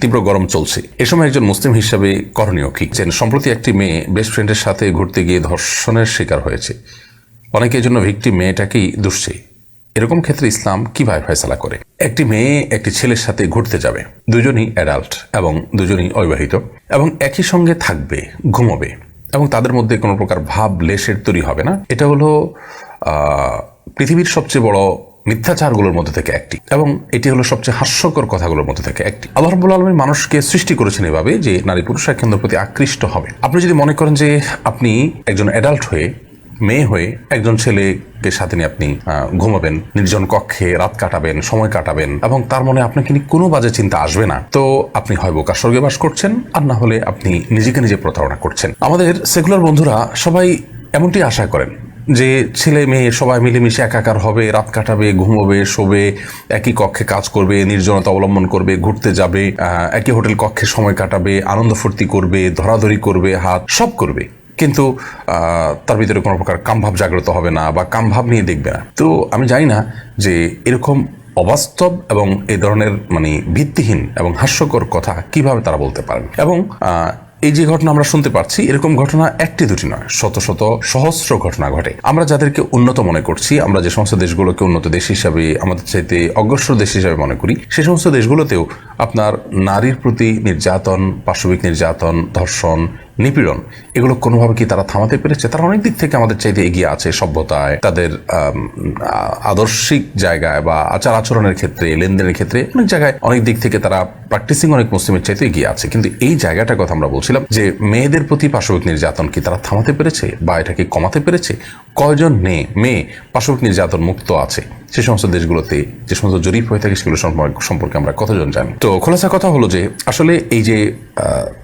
তীব্র গরম চলছে। এ সময় একজন মুসলিম হিসাবে করণীয় কি? যেন সম্প্রতি একটি মেয়ে বেস্ট ফ্রেন্ডের সাথে ঘুরতে গিয়ে ধর্ষণের শিকার হয়েছে। অনেকের জন্য ভিকটি মেয়েটাকেই দুষছে এরকম ক্ষেত্রে ইসলাম কীভাবে ফয়সালা করে? একটি মেয়ে একটি ছেলের সাথে ঘুরতে যাবে। দুজনই অ্যাডাল্ট এবং দুজনই অবিবাহিত এবং একই সঙ্গে থাকবে, ঘুমোবে এবং তাদের মধ্যে কোনো প্রকার ভাব, লেশের তৈরি হবে না। এটা হলো পৃথিবীর সবচেয়ে বড় মিথ্যাচারগুলোর মধ্যে থেকে একটি। এবং এটি হলো সবচেয়ে হাস্যকর কথাগুলোর মধ্যে থেকে একটি। আল্লাহ রাব্বুল আলমী মানুষকে সৃষ্টি করেছেন এভাবে যে নারী পুরুষ কেন্দ্রের প্রতি আকৃষ্ট হবে। আপনি যদি মনে করেন যে আপনি একজন অ্যাডাল্ট হয়ে, মেয়ে হয়ে একজন ছেলেকে সাথে নিয়ে আপনি ঘুমাবেন, নির্জন কক্ষে রাত কাটাবেন, সময় কাটাবেন, এবং তার মনে আপনাকে নিয়ে কোনো বাজে চিন্তা আসবে না, তো আপনি হয় বোকা স্বর্গে বাস করছেন, আর না হলে আপনি নিজেকে নিজে প্রতারণা করছেন। আমাদের সেকুলার বন্ধুরা সবাই এমনটি আশা করেন যে ছেলে মেয়ে সবাই মিলেমিশে একাকার হবে, রাত কাটাবে, ঘুমোবে, শোবে, একই কক্ষে কাজ করবে, নির্জনতা অবলম্বন করবে, ঘুরতে যাবে একই হোটেল কক্ষে সময় কাটাবে, আনন্দ ফুর্তি করবে, ধরাধরি করবে, হাত সব করবে। কিন্তু তার ভিতরে কোনো প্রকার কামভাব জাগ্রত হবে না বা কামভাব নিয়ে দেখবে না। তো আমি জানি না যে এরকম অবাস্তব এবং এই ধরনের মানে ভিত্তিহীন এবং হাস্যকর কথা কীভাবে তারা বলতে পারেন। এবং এই যে ঘটনা আমরা শুনতে পারছি এরকম ঘটনা একটি দুটি নয়, শত শত সহস্র ঘটনা ঘটে। আমরা যাদেরকে উন্নত মনে করছি, আমরা যে সমস্ত দেশগুলোকে উন্নত দেশ হিসাবে, আমাদের চাইতে অগ্রসর দেশ হিসাবে মনে করি, সে সমস্ত দেশগুলোতেও আপনার নারীর প্রতি নির্যাতন, পাশবিক নির্যাতন, ধর্ষণ নিপীড়ন, এগুলো কোনোভাবে কি তারা থামাতে পেরেছে? তারা অনেক দিক থেকে আমাদের চাইতে এগিয়ে আছে সভ্যতায়। তাদের আদর্শিক জায়গায় বা আচার আচরণের ক্ষেত্রে, লেনদেনের ক্ষেত্রে অনেক জায়গায় অনেক দিক থেকে তারা প্র্যাকটিসিং অনেক মুসলিমের চাইতে এগিয়ে আছে। কিন্তু এই জায়গাটার কথা আমরা বলছিলাম যে মেয়েদের প্রতি পাশবিক নির্যাতন কি তারা থামাতে পেরেছে বা এটাকে কমাতে পেরেছে? কয়জন মেয়ে মেয়ে পাশবিক নির্যাতন মুক্ত আছে? সে সমস্ত দেশগুলোতে যে সমস্ত জরিপ হয়ে থাকে সেগুলো সম্পর্কে- সম্পর্কে আমরা কতজন জানি? তো খোলাসা কথা হলো যে আসলে এই যে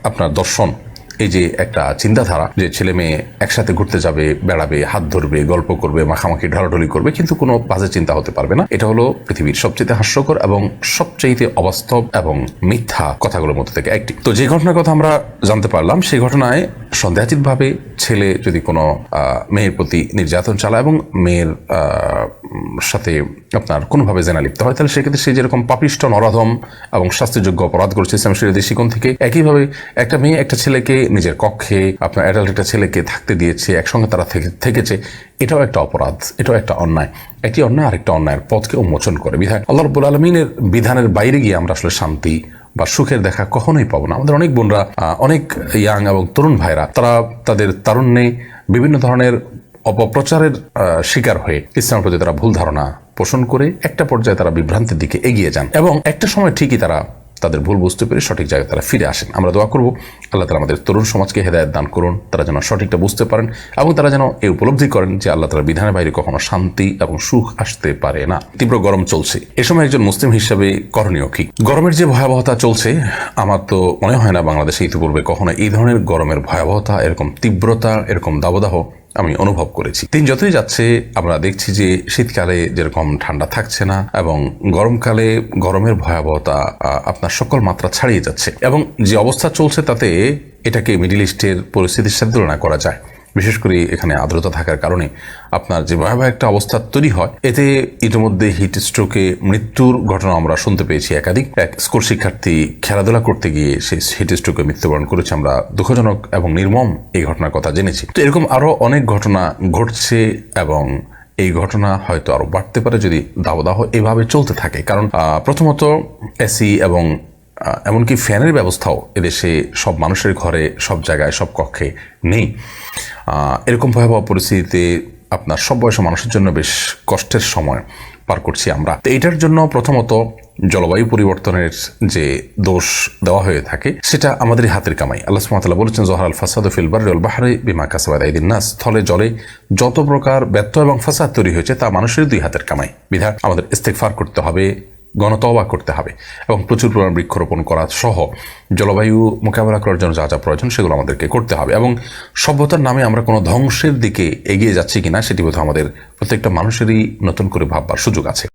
আপনার দর্শন এই যে একটা চিন্তাধারা যে ছেলে মেয়ে একসাথে ঘুরতে যাবে, বেড়াবে, হাত ধরবে, গল্প করবে, মাখামাখি, ঢলাঢলি করবে, কিন্তু কোনো বাজে চিন্তা হতে পারবে না। এটা হলো পৃথিবীর সবচেয়ে হাস্যকর এবং সবচেয়ে অবাস্তব এবং মিথ্যা কথাগুলোর মধ্যে থেকে একটি। তো যে ঘটনার কথা আমরা জানতে পারলাম, সেই ঘটনায় সন্দেহাতীতভাবে ছেলে যদি কোনো মেয়ের প্রতি নির্যাতন চালায় এবং মেয়ের সাথে আপনার কোনোভাবে জেনা লিপ্ত হয়, তাহলে সেক্ষেত্রে সে যেরকম পাপিষ্ট, নরাধম এবং শাস্তিযোগ্য অপরাধ করেছে ইসলাম দৃষ্টিকোণ থেকে, একইভাবে একটা মেয়ে একটা ছেলেকে নিজের কক্ষে, আপনার অ্যাডাল্ট একটা ছেলেকে থাকতে দিয়েছে, একসঙ্গে তারা থেকে, থেকেছে, এটাও একটা অপরাধ, এটাও একটা অন্যায়। একটি অন্যায় আরেকটা অন্যায়ের পথকে উন্মোচন করে বিধায়। আল্লাহ রব্বুল আলমিনের বিধানের বাইরে গিয়ে আমরা আসলে শান্তি বা সুখের দেখা কখনোই পাবো না। আমাদের অনেক বোনরা অনেক ইয়াং এবং তরুণ ভাইরা, তারা তাদের তারুণ্যে বিভিন্ন ধরনের অপপ্রচারের শিকার হয়ে ইসলামের প্রতি তারা ভুল ধারণা পোষণ করে একটা পর্যায়ে তারা বিভ্রান্তির দিকে এগিয়ে যান। এবং একটা সময় ঠিকই তারা তাদের ভুল বুঝতে পেরে সঠিক জায়গায় তারা ফিরে আসেন। আমরা দোয়া করব, আল্লাহ তালা আমাদের তরুণ সমাজকে হেদায়ত দান করুন, তারা যেন সঠিকটা বুঝতে পারেন এবং তারা যেন এই উপলব্ধি করেন যে আল্লাহ তালার বিধানের বাইরে কখনো শান্তি এবং সুখ আসতে পারে না। তীব্র গরম চলছে। এ সময় একজন মুসলিম হিসাবে করণীয় কি? গরমের যে ভয়াবহতা চলছে, আমার তো মনে হয় না বাংলাদেশে ইতিপূর্বে কখনো এই ধরনের গরমের ভয়াবহতা, এরকম তীব্রতা, এরকম দাবদাহ আমি অনুভব করেছি। দিন যতই যাচ্ছে, আমরা দেখছি যে শীতকালে যেরকম ঠান্ডা থাকছে না এবং গরমকালে গরমের ভয়াবহতা আপনার সকল মাত্রা ছাড়িয়ে যাচ্ছে। এবং যে অবস্থা চলছে তাতে এটাকে মিডিল ইস্টের পরিস্থিতির সাথে তুলনা করা যায়। বিশেষ করে এখানে আর্দ্রতা থাকার কারণে আপনার যে ভয়াবহ একটা অবস্থা তৈরি হয়, এতে ইতিমধ্যে হিট স্ট্রোকে মৃত্যুর ঘটনা আমরা শুনতে পেয়েছি একাধিক। এক স্কুল শিক্ষার্থী খেলাধুলা করতে গিয়ে সেই হিট স্ট্রোকে মৃত্যুবরণ করেছে। আমরা দুঃখজনক এবং নির্মম এই ঘটনার কথা জেনেছি। তো এরকম আরও অনেক ঘটনা ঘটছে এবং এই ঘটনা হয়তো আরও বাড়তে পারে যদি দাবদাহ এভাবে চলতে থাকে। কারণ প্রথমত এসি এবং এমনকি ফ্যানের ব্যবস্থাও এদেশে সব মানুষের ঘরে, সব জায়গায়, সব কক্ষে নেই। এরকম ভয়াবহ পরিস্থিতিতে আপনার সব বয়সী মানুষের জন্য বেশ কষ্টের সময় পার করছি আমরা। তো এটার জন্য প্রথমত জলবায়ু পরিবর্তনের যে দোষ দেওয়া হয়ে থাকে, সেটা আমাদের হাতের কামাই। আল্লাহ সুবহানাহু বলেছেন, জহর আল ফাসাদ ফিল বাররি ওয়াল বাহরি বিমা কাসাবাদ আইদিন নাস। স্থলে, জলে যত প্রকার ব্যর্থ এবং ফাসাদ তৈরি হয়েছে, তা মানুষের দুই হাতের কামাই। বিধায় আমাদের ইস্তেগফার করতে হবে গণতবা করতে হবে এবং প্রচুর পরিমাণ বৃক্ষরোপণ করা সহ জলবায়ু মোকাবেলা করার জন্য যা যা প্রয়োজন সেগুলো আমাদেরকে করতে হবে এবং সভ্যতার নামে আমরা কোনো ধ্বংসের দিকে এগিয়ে যাচ্ছি কিনা সেটি বোধহয় আমাদের প্রত্যেকটা মানুষেরই নতুন করে ভাববার সুযোগ আছে।